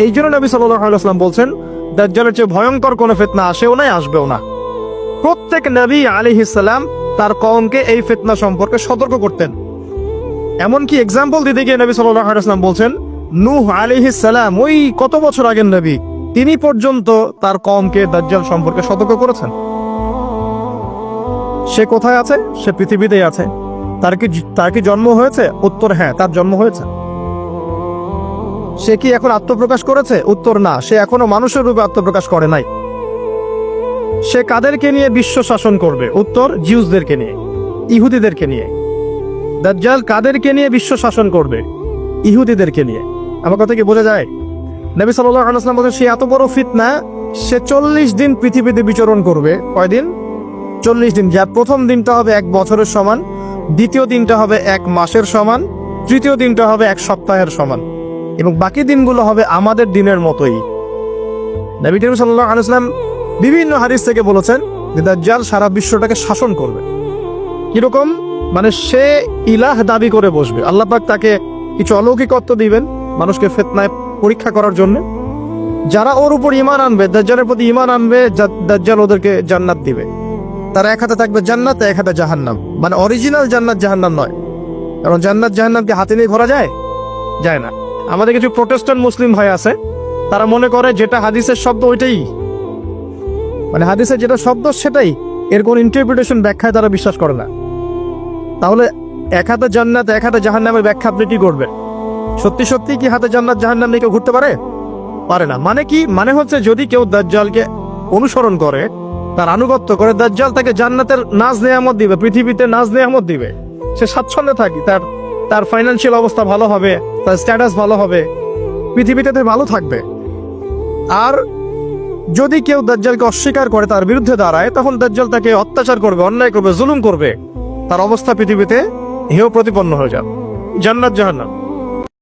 এই জন্য নবী সাল্লাম বলছেন, দাজ্জালের চেয়ে ভয়ঙ্কর কোনো ফেতনা আসেও নাই, আসবেও না। প্রত্যেক নবী আলিহিসাল্লাম তার কওমকে এই ফিতনা সম্পর্কে সতর্ক করতেন। এমনকি এক্সাম্পল দিতে গিয়ে নবী সাল্লাম বলছেন, নূহ আলিহিসাল্লাম ওই কত বছর আগের নবী, তিনি পর্যন্ত তার কমকে দাজ্জাল সম্পর্কে সতর্ক করেছেন। সে কোথায় আছে? সে পৃথিবীতেই আছে। তার কি তার কি জন্ম হয়েছে? উত্তর হ্যাঁ তার জন্ম হয়েছে। সে কি এখন আত্মপ্রকাশ করেছে? উত্তর না। সে এখনও মানুষের রূপে আত্মপ্রকাশ করে নাই। সে কাদেরকে নিয়ে বিশ্ব শাসন করবে? উত্তর, জিউসদেরকে নিয়ে, ইহুদিদেরকে নিয়ে। দাজ্জাল কাদেরকে নিয়ে বিশ্ব শাসন করবে? ইহুদিদেরকে নিয়ে। আমার কথা কি বোঝা যায়? নবী সাল্লাল্লাহু আলাইহি ওয়াসাল্লাম বলেন সে এত বড় ফিতনা, সে চল্লিশ দিন পৃথিবীতে বিচরণ করবে। কয়দিন চল্লিশ দিন। যার প্রথম দিনটা হবে এক বছরের সমান, দ্বিতীয় দিনটা হবে এক মাসের সমান, তৃতীয় দিনটা হবে এক সপ্তাহের সমান। এবং বাকি দিনগুলো হবে আমাদের দিনের মতোই। নবী করিম সাল্লাল্লাহু আলাইহি ওয়াসাল্লাম বিভিন্ন হাদিস থেকে বলেছেন যে দাজ্জাল সারা বিশ্বটাকে শাসন করবে। কীরকম? মানে সে ইলাহ দাবি করে বসবে। আল্লাহ পাক তাকে কিছু অলৌকিকত্ব দিবেন মানুষকে ফেতনায় পরীক্ষা করার জন্য। যারা ওর উপর ইমান আনবে, দাজ্জালের প্রতি ইমান আনবে দাজ্জাল ওদেরকে জান্নাত দিবে। তার এক হাতে থাকবে জান্নাত, এক হাতে জাহান্নাম। মানে অরিজিনাল জান্নাত জাহান্নাম নয়। কারণ জান্নাত জাহান্নামকে হাতে নিয়ে ঘোরা যায়? যায় না। আমাদের কিছু প্রোটেস্ট্যান্ট মুসলিম ভাই আছে, তারা মনে করে যেটা হাদিসের শব্দ ওইটাই। মানে হাদিসের যেটা শব্দ সেটাই, এর কোন ইন্টারপ্রিটেশন ব্যাখ্যায় তারা বিশ্বাস করে না। তাহলে এক হাতে জান্নাত, এক হাতে জাহান্নামের ব্যাখ্যা আপনি কি করবেন? সত্যি সত্যি কি হাতে জান্নাত, জাহান্নাম নিয়ে কেউ ঘুরতে পারে? পারে না। মানে কি? মানে হচ্ছে যদি কেউ দাজ্জালকে অনুসরণ করে, তার আনুগত্য করে, দাজ্জাল তাকে জান্নাতের নাজ নেয়ামত দিবে, পৃথিবীতে নাজ নেয়ামত দিবে, সে স্বাচ্ছন্দ্যে থাকি, তার তার ফাইন্যান্সিয়াল অবস্থা ভালো হবে, তার স্ট্যাটাস ভালো হবে, পৃথিবীতে ভালো থাকবে। আর যদি কেউ দাজ্জালকে অস্বীকার করে তার বিরুদ্ধে দাঁড়ায়, তখন দাজ্জাল তাকে অত্যাচার করবে, অন্যায় করবে, জুলুম করবে। তার অবস্থা পৃথিবীতে হেয় প্রতিপন্ন হয়ে যাবে। জান্নাত জাহান্নাম।